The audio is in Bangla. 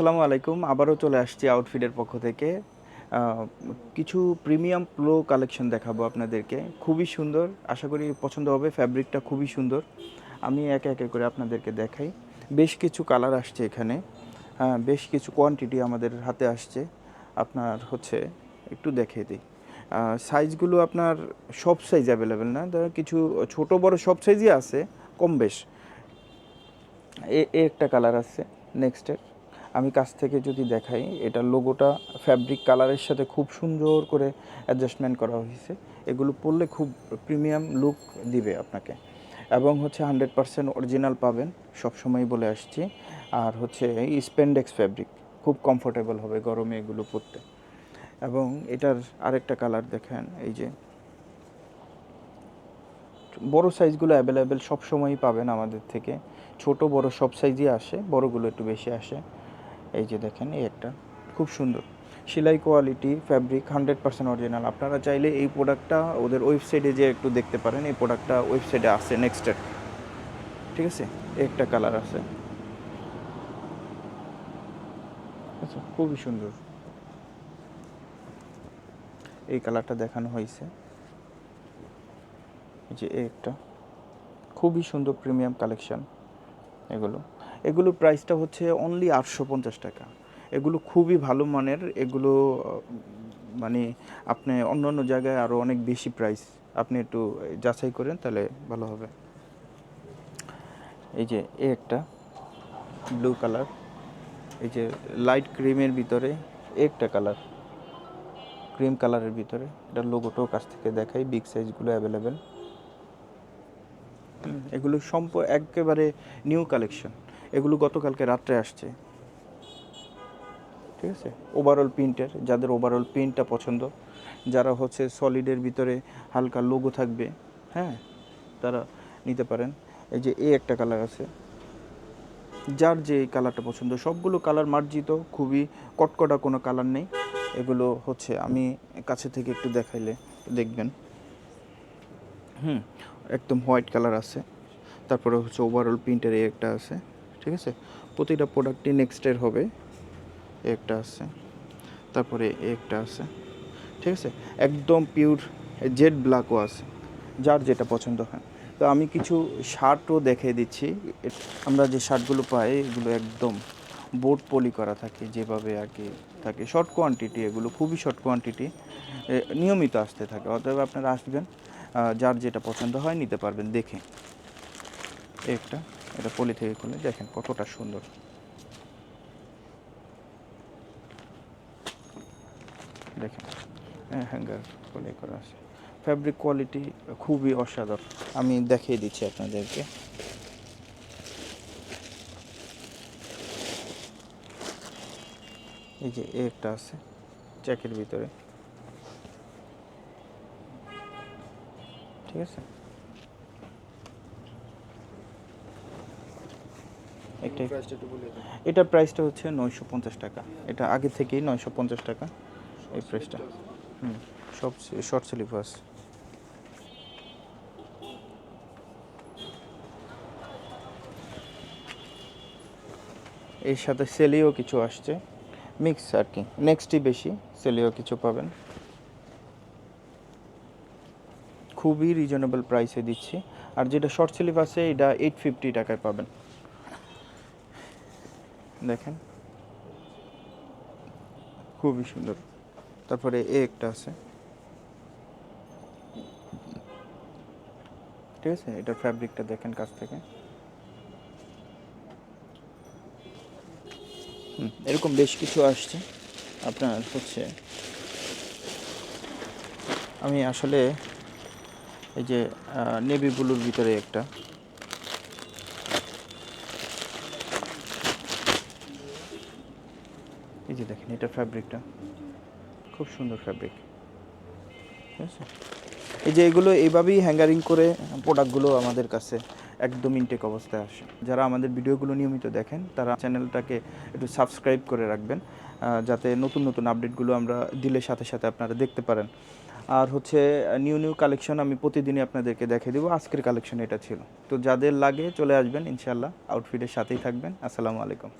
আসসালামু আলাইকুম। আবারও চলে আসছি আউটফিটের পক্ষ থেকে। কিছু প্রিমিয়াম প্লো কালেকশন দেখাবো আপনাদেরকে। খুবই সুন্দর। আশা করি পছন্দ হবে ফ্যাব্রিকটা খুবই সুন্দর। আমি একে একে করে আপনাদেরকে দেখাই। বেশ কিছু কালার আসছে এখানে। হ্যাঁ বেশ কিছু কোয়ান্টিটি আমাদের হাতে আসছে। আপনার হচ্ছে, একটু দেখিয়ে দিই। সাইজগুলো আপনার সব সাইজ অ্যাভেলেবেল না। কিছু ছোট, বড় সব সাইজই আছে, কম বেশ। এ একটা কালার আছে নেক্সটের আমি কাছ থেকে যদি দেখাই, এটা লোগোটা ফ্যাব্রিক কালারের সাথে খুব সুন্দর করে অ্যাডজাস্টমেন্ট করা হয়েছে। এগুলো পরলে খুব প্রিমিয়াম লুক দিবে আপনাকে। এবং হচ্ছে হান্ড্রেড পারসেন্ট অরিজিনাল পাবেন সবসময় বলে আসছি। আর হচ্ছে স্পেন্ডেক্স ফ্যাব্রিক খুব কমফোর্টেবল হবে গরমে এগুলো পরতে। এবং এটার আরেকটা কালার দেখেন, এই যে। বড় সাইজগুলো অ্যাভেলেবেল সব সময়ই পাবেন আমাদের থেকে। ছোট, বড় সব সাইজই আসে, বড়গুলো একটু বেশি আসে। এই যে দেখেন, এই একটা খুব সুন্দর। সেলাই quality fabric hundred percent original আপনারা চাইলে এই প্রোডাক্টটা ওদের ওয়েবসাইটে যে একটু দেখতে পারেন। এই প্রোডাক্টটা ওয়েবসাইটে আছে নেক্সটের ঠিক আছে? একটা কালার আছে। আচ্ছা খুবই সুন্দর। এই কালারটা দেখানো হয়েছে। যে একটা। খুবই সুন্দর প্রিমিয়াম কালেকশন এগুলো। এগুলোর প্রাইসটা হচ্ছে অনলি আটশো পঞ্চাশ টাকা। এগুলো খুবই ভালো মানের, এগুলো মানে আপনি অন্য অন্য জায়গায় আরও অনেক বেশি প্রাইস আপনি একটু যাচাই করেন, তাহলে ভালো হবে। এই যে এ একটা ব্লু কালার এই যে লাইট ক্রিমের ভিতরে একটা কালার ক্রিম কালারের ভিতরে। এটা লোগোটাও কাছ থেকে দেখাই বিগ সাইজগুলো অ্যাভেলেবেল এগুলো সম্প, একেবারে নিউ কালেকশন এগুলো গতকালকে রাত্রে আসছে। ঠিক আছে? ওভারঅল প্রিন্টের যাদের ওভারঅল প্রিন্টটা পছন্দ, যারা হচ্ছে সলিডের ভিতরে হালকা লোগো থাকবে হ্যাঁ তারা নিতে পারেন। এই যে এ একটা কালার আছে। যার যে কালারটা পছন্দ, সবগুলো কালার মার্জিত, খুবই কটকটা কোনো কালার নেই। এগুলো হচ্ছে আমি কাছে থেকে একটু দেখাইলে দেখবেন। হুম, একদম হোয়াইট কালার আছে। তারপরে হচ্ছে ওভারঅল প্রিন্টের এই একটা আছে। ঠিক আছে? প্রতিটা প্রোডাক্টই নেক্সটের হবে। একটা আছে, তারপরে একটা আছে, ঠিক আছে? একদম পিওর জেড ব্ল্যাকও আছে, যার যেটা পছন্দ হয়। তো আমি কিছু শার্টও দেখিয়ে দিচ্ছি। আমরা যে শার্টগুলো পাই, এগুলো একদম বোর্ড পলি করা থাকে, যেভাবে আর কি থাকে। শর্ট কোয়ান্টিটি এগুলো, খুবই শর্ট কোয়ান্টিটি নিয়মিত আসতে থাকে। অতএব আপনারা আসবেন যার যেটা পছন্দ হয়, নিতে পারবেন দেখে। একটা। এটা পলি থেকে খুলে দেখেন কতটা সুন্দর। দেখেন হ্যাঁ হ্যাঙ্গার পলি করা আছে। ফ্যাব্রিক কোয়ালিটি খুবই অসাধারণ। আমি দেখিয়ে দিচ্ছি আপনাদেরকে। এই যে একটা আছে জ্যাকের ভিতরে। ঠিক আছে? এটা প্রাইসটা হচ্ছে নয়শো পঞ্চাশ টাকা। এটা আগে থেকেই নয়শো পঞ্চাশ টাকা এই প্রাইসটা হুম সব শর্ট স্লিপার্স এর সাথে সেলিও কিছু আসছে। মিক্স আর কি। নেক্সটই বেশি সেলিও কিছু পাবেন। খুবই রিজনেবল প্রাইসে দিচ্ছি। আর যেটা শর্ট স্লিভ আছে এটা এইট ফিফটি টাকায় পাবেন। দেখেন। খুবই সুন্দর। তারপরে এ একটা আছে। ঠিক আছে? এটার ফ্যাব্রিকটা দেখেন কাছ থেকে। এরকম বেশ কিছু আসছে। আপনার হচ্ছে আমি আসলে এই যে নেভি ব্লুর ভিতরে একটা যে দেখেন, এটা ফ্যাব্রিকটা খুব সুন্দর ফ্যাব্রিক ঠিক আছে? এই যে এগুলো এইভাবেই হ্যাঙ্গারিং করে প্রোডাক্টগুলো আমাদের কাছে একদম ইনটেক অবস্থায় আসে। যারা আমাদের ভিডিওগুলো নিয়মিত দেখেন, তারা চ্যানেলটাকে একটু সাবস্ক্রাইব করে রাখবেন যাতে নতুন নতুন আপডেটগুলো আমরা দিলে সাথে সাথে আপনারা দেখতে পারেন। আর হচ্ছে নিউ নিউ কালেকশন আমি প্রতিদিনই আপনাদেরকে দেখে দেবো, আজকের কালেকশন এটা ছিল। তো যাদের লাগে চলে আসবেন ইনশাল্লাহ আউটফিটের সাথেই থাকবেন। আসসালামু আলাইকুম।